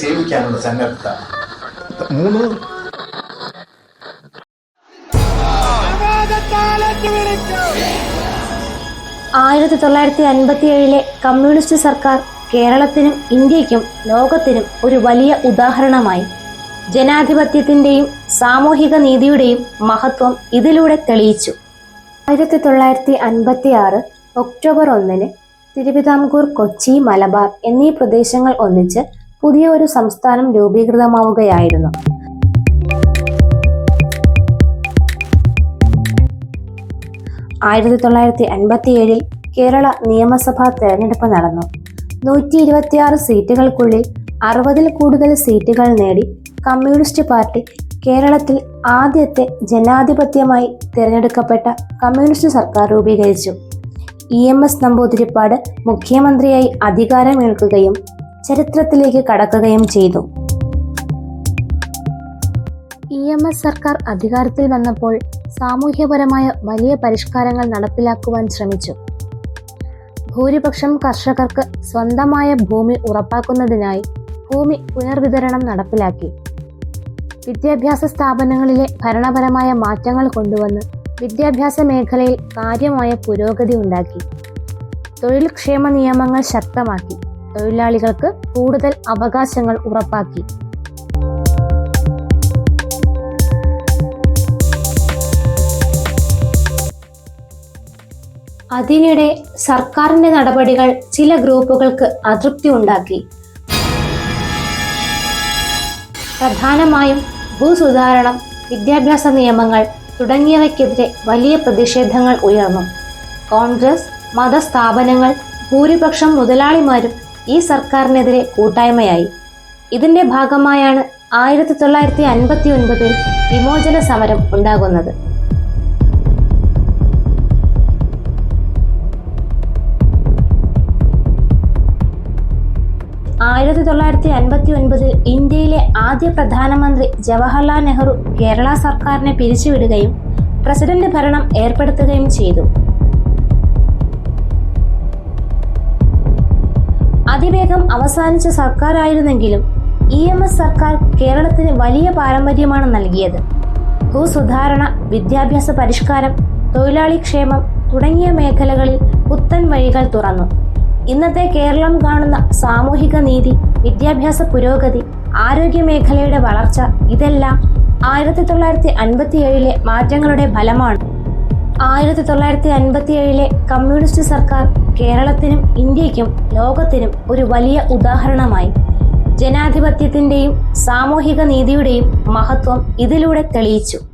സേവിക്കാനുള്ള സന്നദ്ധത. മൂന്ന്. ആയിരത്തി തൊള്ളായിരത്തി അൻപത്തി ഏഴിലെ കമ്മ്യൂണിസ്റ്റ് സർക്കാർ കേരളത്തിനും ഇന്ത്യക്കും ലോകത്തിനും ഒരു വലിയ ഉദാഹരണമായി. ജനാധിപത്യത്തിന്റെയും സാമൂഹിക നീതിയുടെയും മഹത്വം ഇതിലൂടെ തെളിയിച്ചു. ആയിരത്തി തൊള്ളായിരത്തി അൻപത്തി ആറ് ഒക്ടോബർ ഒന്നിന് തിരുവിതാംകൂർ കൊച്ചി മലബാർ എന്നീ പ്രദേശങ്ങൾ ഒന്നിച്ച് പുതിയ ഒരു സംസ്ഥാനം രൂപീകൃതമാവുകയായിരുന്നു. ആയിരത്തി തൊള്ളായിരത്തി അൻപത്തിയേഴിൽ കേരള നിയമസഭാ തെരഞ്ഞെടുപ്പ് നടന്നു. നൂറ്റി ഇരുപത്തിയാറ് സീറ്റുകൾക്കുള്ളിൽ അറുപതിൽ കൂടുതൽ സീറ്റുകൾ നേടി കമ്മ്യൂണിസ്റ്റ് പാർട്ടി കേരളത്തിൽ ആദ്യത്തെ ജനാധിപത്യമായി തിരഞ്ഞെടുക്കപ്പെട്ട കമ്മ്യൂണിസ്റ്റ് സർക്കാർ രൂപീകരിച്ചു. ഇ എം എസ് നമ്പൂതിരിപ്പാട് മുഖ്യമന്ത്രിയായി അധികാരമേൽക്കുകയും ചരിത്രത്തിലേക്ക് കടക്കുകയും ചെയ്തു. ഇ എം എസ് സർക്കാർ അധികാരത്തിൽ വന്നപ്പോൾ സാമൂഹ്യപരമായ വലിയ പരിഷ്കാരങ്ങൾ നടപ്പിലാക്കുവാൻ ശ്രമിച്ചു. ഭൂരിപക്ഷം കർഷകർക്ക് സ്വന്തമായ ഭൂമി ഉറപ്പാക്കുന്നതിനായി ഭൂമി പുനർവിതരണം നടപ്പിലാക്കി. വിദ്യാഭ്യാസ സ്ഥാപനങ്ങളിലെ ഭരണപരമായ മാറ്റങ്ങൾ കൊണ്ടുവന്ന് വിദ്യാഭ്യാസ മേഖലയിൽ കാര്യമായ പുരോഗതി ഉണ്ടാക്കി. തൊഴിൽ ക്ഷേമ നിയമങ്ങൾ ശക്തമാക്കി. തൊഴിലാളികൾക്ക് കൂടുതൽ അവകാശങ്ങൾ ഉറപ്പാക്കി. അതിനിടെ സർക്കാരിന്റെ നടപടികൾ ചില ഗ്രൂപ്പുകൾക്ക് അതൃപ്തി ഉണ്ടാക്കി. പ്രധാനമായും ഭൂസുധാരണം വിദ്യാഭ്യാസ നിയമങ്ങൾ തുടങ്ങിയവയ്ക്കെതിരെ വലിയ പ്രതിഷേധങ്ങൾ ഉയർന്നു. കോൺഗ്രസ് മതസ്ഥാപനങ്ങൾ ഭൂരിപക്ഷം മുതലാളിമാരും ഈ സർക്കാരിനെതിരെ കൂട്ടായ്മയായി. ഇതിന്റെ ഭാഗമായാണ് ആയിരത്തി തൊള്ളായിരത്തി അൻപത്തി ഒൻപതിൽ വിമോചന സമരം ഉണ്ടാകുന്നത്. ആയിരത്തി തൊള്ളായിരത്തി അൻപത്തി ഒൻപതിൽ ഇന്ത്യയിലെ ആദ്യ പ്രധാനമന്ത്രി ജവഹർലാൽ നെഹ്റു കേരള സർക്കാരിനെ പിരിച്ചുവിടുകയും പ്രസിഡന്റ് ഭരണം ഏർപ്പെടുത്തുകയും ചെയ്തു. അതിവേഗം അവസാനിച്ച സർക്കാരായിരുന്നെങ്കിലും ഇ എം എസ് സർക്കാർ കേരളത്തിന് വലിയ പാരമ്പര്യമാണ് നൽകിയത്. ഭൂസുധാരണ വിദ്യാഭ്യാസ പരിഷ്കാരം തൊഴിലാളി ക്ഷേമം തുടങ്ങിയ മേഖലകളിൽ പുത്തൻ വഴികൾ തുറന്നു. ഇന്നത്തെ കേരളം കാണുന്ന സാമൂഹിക നീതി വിദ്യാഭ്യാസ പുരോഗതി ആരോഗ്യ മേഖലയുടെ വളർച്ച ഇതെല്ലാം ആയിരത്തി തൊള്ളായിരത്തി അൻപത്തി ഏഴിലെ മാറ്റങ്ങളുടെ ഫലമാണ്. ആയിരത്തി തൊള്ളായിരത്തി അൻപത്തി ഏഴിലെ കമ്മ്യൂണിസ്റ്റ് സർക്കാർ കേരളത്തിനും ഇന്ത്യക്കും ലോകത്തിനും ഒരു വലിയ ഉദാഹരണമായി. ജനാധിപത്യത്തിന്റെയും സാമൂഹിക നീതിയുടെയും മഹത്വം ഇതിലൂടെ തെളിയിച്ചു.